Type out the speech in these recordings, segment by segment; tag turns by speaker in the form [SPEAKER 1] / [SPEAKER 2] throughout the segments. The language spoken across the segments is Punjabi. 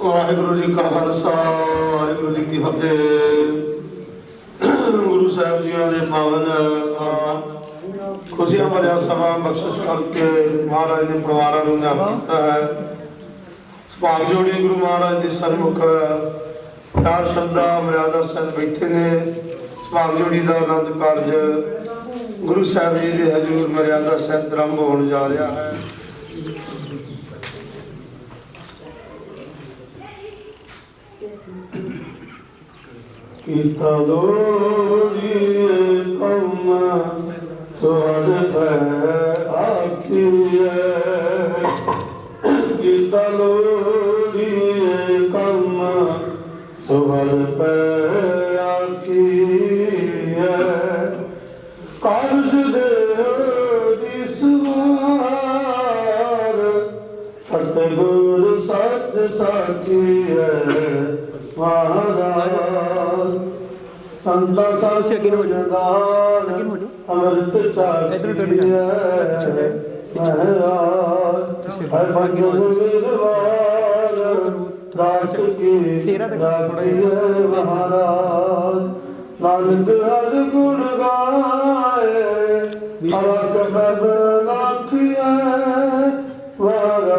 [SPEAKER 1] ਵਾਹਿਗੁਰੂ ਜੀ ਕਾ ਖਾਲਸਾ ਵਾਹਿਗੁਰੂ ਜੀ ਕੀ ਫਤਿਹ। ਗੁਰੂ ਸਾਹਿਬ ਜੀਆਂ ਦੇ ਪਾਵਨ ਆ, ਖੁਸ਼ੀਆਂ ਭਰਿਆ ਸਮਾਂ ਬਖਸ਼ਿਸ਼ ਕਰਕੇ ਮਹਾਰਾਜ ਨੇ ਪਰਿਵਾਰਾਂ ਨੂੰ ਨਾਮ ਦਿੱਤਾ ਹੈ। ਭਾਗ ਜੋੜੀ ਗੁਰੂ ਮਹਾਰਾਜ ਦੇ ਸਨਮੁਖ ਪਿਆਰ ਸ਼ਰਧਾ ਮਰਿਆਦਾ ਸਹਿਤ ਬੈਠੇ ਨੇ। ਭਾਗ ਜੋੜੀ ਦਾ ਆਨੰਦ ਕਾਰਜ ਗੁਰੂ ਸਾਹਿਬ ਜੀ ਦੇ ਹਜ਼ੂਰ ਮਰਿਆਦਾ ਸਹਿਤ ਆਰੰਭ ਹੋਣ ਜਾ ਰਿਹਾ ਹੈ। ਕੀਤਾ ਲੋੜੀਏ ਕਉਮਾ ਸਵਰ ਹੈ ਆਖੀਏ ਕੀਤਾ ਲੋੜੀਏ ਕਉਮਾ ਸਵਰ ਪੈ ਆਖੀਏ ਕਾਰਜ ਦੇ ਦਿਸਵਾਰ ਸਤਿਗੁਰ ਸੱਚ ਸਾਖੀ ਹੈ ਸੰਤਾ
[SPEAKER 2] ਤੁਸੀਂ ਅੱਗੇ ਨੂੰ ਹੋ ਜਾਓ। ਅੱਗੇ ਨੂੰ ਹੋ ਜਾਓ।
[SPEAKER 1] ਅੰਮ੍ਰਿਤ ਚਾਖੀਏ
[SPEAKER 2] ਇੱਧਰੋਂ ਟੁਰ ਜਾਓ।
[SPEAKER 1] ਮਹਾਰਾਜ ਹਰ ਭਾਗਿਓ ਨਿਰਵਾਰ ਦਾਤ ਕੀ
[SPEAKER 2] ਸਿਹਰਾ ਤੱਕ ਥੋੜ੍ਹਾ ਜਿਹਾ।
[SPEAKER 1] ਮਹਾਰਾਜ ਨਾਨਕ ਹਰ ਗੁਣ ਗਾਏ ਹਰ ਕਬਦ ਲਾਖੀਏ ਮਹਾਰਾਜ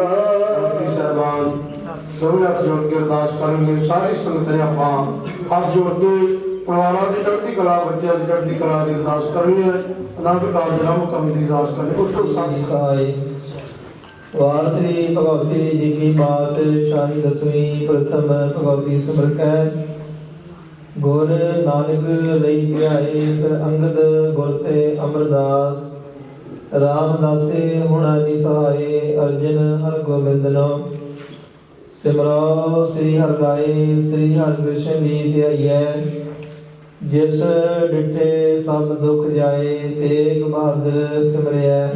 [SPEAKER 1] ਦੋਵੇਂ ਹੱਥ ਜੋੜ ਕੇ ਅਰਦਾਸ ਕਰਾਂਗੇ ਸਾਰੀ ਸੰਗਤ ਨੇ ਆਪਾਂ ਹੱਥ ਜੋੜ ਕੇ ਪਰਿਵਾਰਾਂ ਦੀ ਚੜ੍ਹਦੀ ਕਲਾ ਬੱਚਿਆਂ ਦੀ ਚੜ੍ਹਦੀ ਕਲਾ ਦੀ ਅਰਦਾਸ ਕਰਨੀ ਹੈ। ਅਨੰਦ ਕਾਰਜ ਰਾਮ ਕੰਮ ਦੀ ਅਰਦਾਸ ਕਰਨੀ। ਉਸ ਤੋਂ ਸਾਡੀ
[SPEAKER 3] ਸਾਈ। ਵਾਰ ਸ੍ਰੀ ਭਗਵਤੀ ਜੀ ਕੀ ਬਾਤ, ਸ਼ਾਹੀ ਦਸਵੀਂ ਪ੍ਰਥਮ ਭਗਵਤੀ ਸਿਮਰਕੈ ਗੁਰ ਨਾਨਕ ਲਈ ਧਿਆਏ, ਫਿਰ ਅੰਗਦ ਗੁਰ ਤੇ ਅਮਰਦਾਸ। ਰਾਮਦਾਸੇ ਹੁਣਾ ਦੀ ਸਹਾਏ, ਅਰਜਨ ਹਰ ਗੋਬਿੰਦਨੋ ਸਿਮਰੋ, ਸ੍ਰੀ ਹਰਿ ਰਾਏ, ਸ੍ਰੀ ਹਰਿ ਕ੍ਰਿਸ਼ਨ ਜੀ ਧਿਆਈਐ। ਜਿਸ ਡਿਠੇ ਸਭ ਦੁਖ ਜਾਏ, ਤੇਗ ਬਹਾਦਰ ਸਿਮਰਿਆ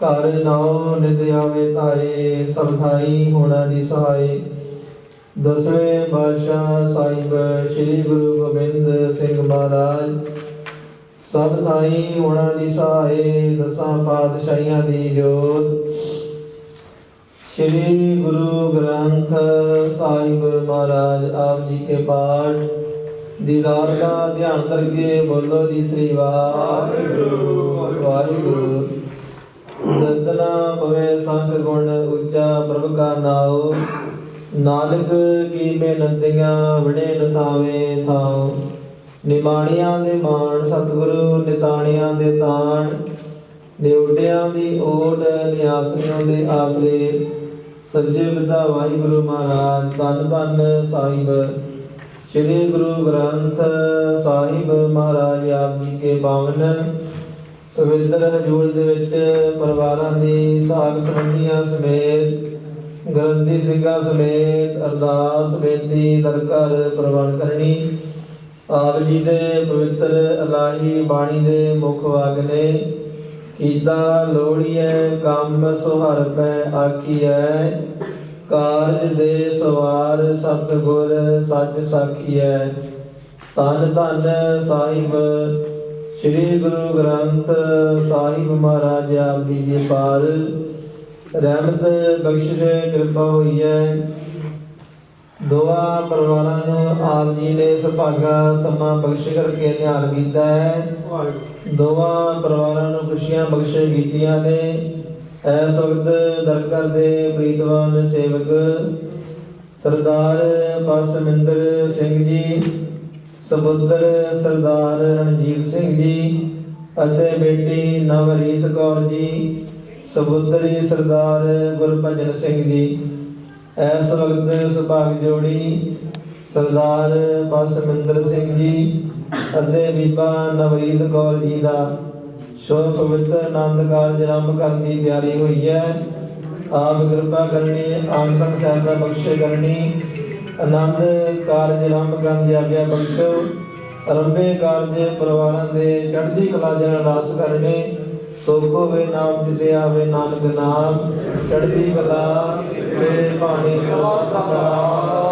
[SPEAKER 3] ਘਰ ਨਾਉ ਨਿਦ ਆਵੇ ਤਾਏ ਸਭ ਥਾਈ ਹੋਣਾ ਦੀ ਸਹਾਈ। ਦਸਵੇਂ ਪਾਤਸ਼ਾਹ ਸਾਹਿਬ, ਸ੍ਰੀ ਗੁਰੂ ਗੋਬਿੰਦ ਸਿੰਘ ਮਹਾਰਾਜ। ਸਭ ਥਾਈ ਹੋਣਾ ਦੀ ਸਹਾਈ, ਦਸਾਂ ਪਾਤਸ਼ਾਹੀਆਂ ਦੀ ਜੋਤ। ਸ੍ਰੀ ਗੁਰੂ ਗ੍ਰੰਥ ਸਾਹਿਬ ਮਹਾਰਾਜ, ਆਪ ਜੀ ਕੇ ਪਾਠ। ਦੀਦਾਰ ਦਾ ਧਿਆਨ ਕਰਕੇ ਬੋਲੋ ਜੀ ਸ੍ਰੀ ਵਾਹਿਗੁਰੂ। ਵਾਹਿਗੁਰੂ। ਦਦਨਾ ਪਵੇ ਸੰਗ ਗੁਣ ਉੱਚਾ ਪ੍ਰਭ ਕਾ ਨਾਉ। ਨਾਨਕ ਕੀ ਬੇਨੰਤੀਆਂ ਵੜੇ ਨ ਥਾਉ। ਨਿਮਾਣਿਆਂ ਦੇ ਮਾਣ ਸਤਿਗੁਰੂ, ਨਿਤਾਣਿਆਂ ਦੇ ਤਾਣ। ਨਿਉਡਿਆਂ ਦੀ ਓਟ ਨਿਆਸਰਿਆਂ ਦੇ ਆਸਰੇ। ਸੱਜੇ ਵਿਦਾ ਵਾਹਿਗੁਰੂ ਮਹਾਰਾਜ, ਧੰਨ ਧੰਨ ਸਾਹਿਬ। ਸ੍ਰੀ ਗੁਰੂ ਗ੍ਰੰਥ ਸਾਹਿਬ ਮਹਾਰਾਜ ਆਪ ਜੀ ਕੇ ਪਾਵਨ ਪਵਿੱਤਰ ਹਜੂਰ ਦੇ ਵਿੱਚ ਪਰਿਵਾਰਾਂ ਦੀ ਸਾਖ ਸੰਬੰਧੀਆਂ ਸਮੇਤ, ਗ੍ਰੰਥੀ ਸਿੰਘਾਂ ਸਮੇਤ, ਅਰਦਾਸ ਬੇਨਤੀ ਦਰਕਾਰ ਪ੍ਰਵਾਨ ਕਰਨੀ, ਆਪ ਜੀ ਦੇ ਪਵਿੱਤਰ ਅਲਾਹੀ ਬਾਣੀ ਦੇ ਮੁਖ ਵਾਗਨੇ ਕੀਤਾ ਲੋੜੀਐ ਕੰਮ ਸੁਹਰ ਪੈ ਆਖੀਐ ਕਾਰਜ ਦੇ ਸਵਾਰ ਸਤ ਗੁਰ ਸੱਚ ਸਾਖੀਐ। ਤਨ ਧਨ ਸਾਹਿਬ ਸ੍ਰੀ ਗੁਰੂ ਗ੍ਰੰਥ ਸਾਹਿਬ ਮਹਾਰਾਜ ਆਪ ਜੀ ਦੀ ਪਾਰ ਰਹਿਮਤ ਬਖਸ਼ਿਸ਼ ਕਿਰਪਾ ਹੋਈ ਹੈ ਦੋਆ ਪਰਿਵਾਰਾਂ ਨੂੰ ਆਪ ਜੀ ਨੇ ਸੁਭਾਗਾ ਸਮਾਂ ਬਖਸ਼ ਕਰਕੇ ਨਿਹਾਲ ਕੀਤਾ ਹੈ। ਦੋਵਾਂ ਪਰਿਵਾਰਾਂ ਨੂੰ ਖੁਸ਼ੀਆਂ ਬਖਸ਼ੇ ਕੀਤੀਆਂ ਨੇ। ਇਸ ਵਕਤ ਦਰਗਾਹ ਦੇ ਪ੍ਰੀਤਵਾਨ ਸੇਵਕ। ਸਰਦਾਰ ਪਾਸਮਿੰਦਰ ਸਿੰਘ ਜੀ ਸਬੁੱਤਰ ਸਰਦਾਰ ਰਣਜੀਤ ਸਿੰਘ ਜੀ ਅਤੇ ਬੇਟੀ ਨਵਰੀਤ ਕੌਰ ਜੀ ਸਬੁੱਦਰੀ ਸਰਦਾਰ ਗੁਰਭਜਨ ਸਿੰਘ ਜੀ। ਇਸ ਵਕਤ ਸੁਭਾਗ ਜੋੜੀ ਸਰਦਾਰ ਪਾਸਮਿੰਦਰ ਸਿੰਘ ਜੀ ਅਤੇ ਬੀਬਾ ਨਵਰੀਤ ਕੌਰ ਜੀ ਦਾ ਸ਼ੁਭ ਪਵਿੱਤਰ ਆਨੰਦ ਕਾਰਜ ਆਰੰਭ ਕਰਨ ਦੀ ਤਿਆਰੀ ਹੋਈ ਹੈ। ਆਪ ਕਿਰਪਾ ਕਰਨੀ ਆਨੰਦ ਸਾਹਿਬ ਦਾ ਬਖਸ਼ੇ ਕਰਨੀ। ਆਨੰਦ ਕਾਰਜ ਆਰੰਭ ਕਰਨ ਦੀ ਆਗਿਆ ਬਖਸ਼ੋ। ਅਰੰਭੇ ਕਾਰਜ ਪਰਿਵਾਰਾਂ ਦੇ ਚੜ੍ਹਦੀ ਕਲਾ ਜਨ ਰਾਸ ਕਰਨੇ। ਸੁਖ ਹੋਵੇ ਨਾਮ ਜਿਤੇ ਆਵੇ ਨਾਨਕ ਨਾਮ। ਚੜ੍ਹਦੀ ਕਲਾ, ਮੇਰੇ ਬਾਣੀ ਸਦਾ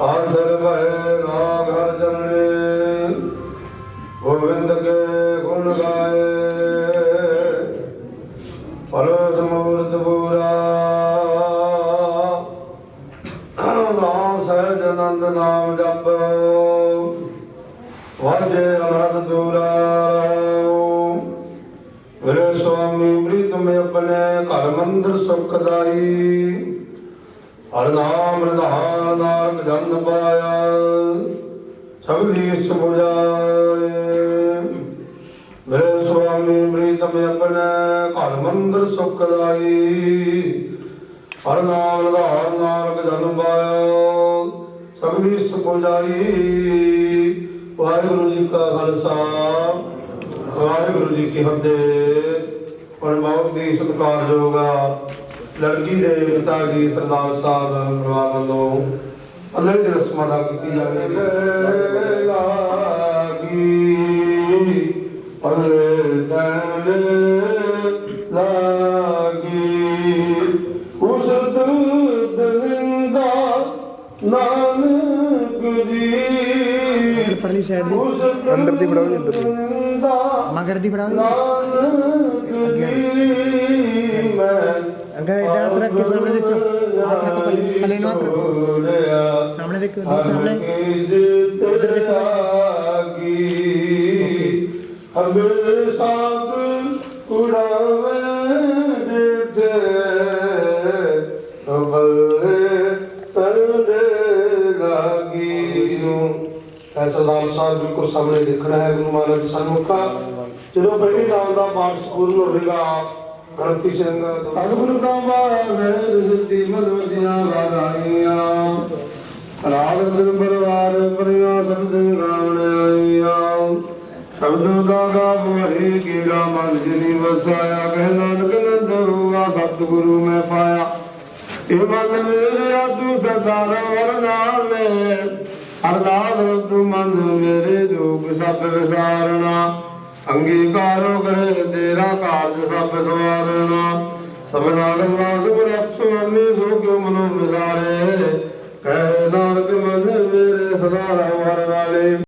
[SPEAKER 1] ਆਸਰ ਭੈ ਨਾਗ ਹਰ ਚਰਣੇ, ਗੋਬਿੰਦ ਕੇ ਗੁਣ ਗਾਏ। ਪਰਸ ਮੂਰਤ ਪੂਰਾ, ਨਾਮ ਸਹਿਜ ਆਨੰਦ ਨਾਮ ਜਪ। ਵਾਜੇ ਅਨੰਦ ਦੂਰਾ ਮੇਰੇ ਸੁਆਮੀ ਪ੍ਰੀਤਮ ਆਪਣੇ ਘਰ ਮੰਦਰ ਸੁਖ ਹਰ ਨਾਮ ਨਿਧਾਨ ਨਾਨਕ ਜਨ ਪਾਇਆ ਸਬਦੀ ਇਸ ਬੁਝਾਏ। ਮੇਰੇ ਸੁਆਮੀ ਪ੍ਰੀਤਮ ਆਪਣੇ ਘਰ ਮੰਦਰ ਸੁਖ ਦਾਈ ਹਰ ਨਾਮ ਨਿਧਾਨ ਨਾਨਕ ਜਨ ਪਾਇਆ ਸਬਦੀ ਸੁਖ ਬੁਝਾਈ। ਵਾਹਿਗੁਰੂ ਜੀ ਕਾ ਖਾਲਸਾ, ਵਾਹਿਗੁਰੂ ਜੀ ਕੀ ਫਤਿਹ। ਔਰ ਬਹੁਤ ਦੀ ਸਤਿਕਾਰਯੋਗ ਲੜਕੀ ਦੇ ਪਿਤਾ ਜੀ ਸਰਦਾਰ ਸਾਹਿਬ ਪਰਿਵਾਰ ਵੱਲੋਂ ਅੱਲਾਹ ਦੀ ਰਸਮਾਂ ਦਾ ਕੀਤੀ ਜਾਵੇ ਲਾਗੀ ਅੱਲੇ ਤੈਨੇ ਲਾਗੀ। ਉਸ ਦਰਿੰਦਾ ਨਾਨਕ ਜੀ।
[SPEAKER 4] ਪਰਲੀ ਦੀ। ਅੰਦਰ ਦੀ ਦੀ। ਮਗਰ ਦੀ ਬਣਾਓ ਜੀ।
[SPEAKER 1] ਨਾਨਕ ਜੀ ਮੈਂ
[SPEAKER 4] ਅੱਗੇ ਇੱਧਰ ਹੱਥ ਰੱਖ ਕੇ ਸਾਹਮਣੇ ਦੇਖੋ। ਹੱਥ ਰੱਖੋ ਪੱਲੇ- ਪੱਲੇ ਨੂੰ ਹੱਥ ਰੱਖੋ।
[SPEAKER 1] ਰੱਖੋ
[SPEAKER 4] ਸਾਹਮਣੇ ਦੇਖੋ ਇੱਧਰ ਸਾਹਮਣੇ
[SPEAKER 1] ਇੱਧਰ ਦੇਖੋ ਅਬਰ ਸਾਬ ਕੁੜਾਵੇ ਡਿਠੇ ਬੱਲੇ ਤਰਦੇ ਲਾਗੀ ਨੂੰ ਐਸਾ ਲਾਲ ਸਾਹਿਬ ਬਿਲਕੁਲ ਸਾਹਮਣੇ ਦੇਖਣਾ ਹੈ ਗੁਰੂ ਮਹਾਰਾਜ ਸਾਨੂੰ ਸਨਮੁਖਾ ਜਦੋਂ ਪਹਿਲੀ ਨਾਮ ਦਾ ਪਾਠ ਪੂਰਨ ਹੋਵੇਗਾ ਗ੍ਰੰਥੀ ਸਿੰਘ ਸਤਿਗੁਰੂ ਦਾ ਬਾਣੇ ਸਿੱਧੀ ਮਨਵਦੀਆਂ ਗਾਣੀਆਂ ਰਾਗ ਦਿਨ ਪਰਿਆ ਸ਼ਬਦ ਗਾਵਣ ਆਈਆਂ। ਸ਼ਬਦ ਦਾ ਗਾਵ ਹਰੀ ਕੀੜਾ ਮਨ ਜਿਨੀ ਵਸਾਇਆ। ਕਹਿ ਨਾਨਕ ਨੰਦ ਹੋਆ ਸਤਿਗੁਰੂ ਮੈਂ ਪਾਇਆ। ਇਹ ਮਨ ਮੇਰੇ ਤੂੰ ਸਰਦਾਰ ਵਰਨਾਲ ਨੇ ਅਰਦਾਸ ਤੂੰ ਮਨ ਮੇਰੇ ਜੋਗ ਸਭ ਵਿਸਾਰਣਾ ਅੰਗੀਕਾਰੋ ਕਰੇ ਤੇਰਾ ਕਾਰਜ ਸਭ ਸਵਾਰਣਾ ਸਭਨਾ ਗੱਲਾਂ ਸੁਭਰਤ ਸੋ ਕਿਉ ਮਨੋ ਵਿਸਾਰੇ ਕਹਿ ਨਾਨਕ, ਮਨ ਮੇਰੇ ਸਦਾ ਰਵਰ ਵਾਲੇ।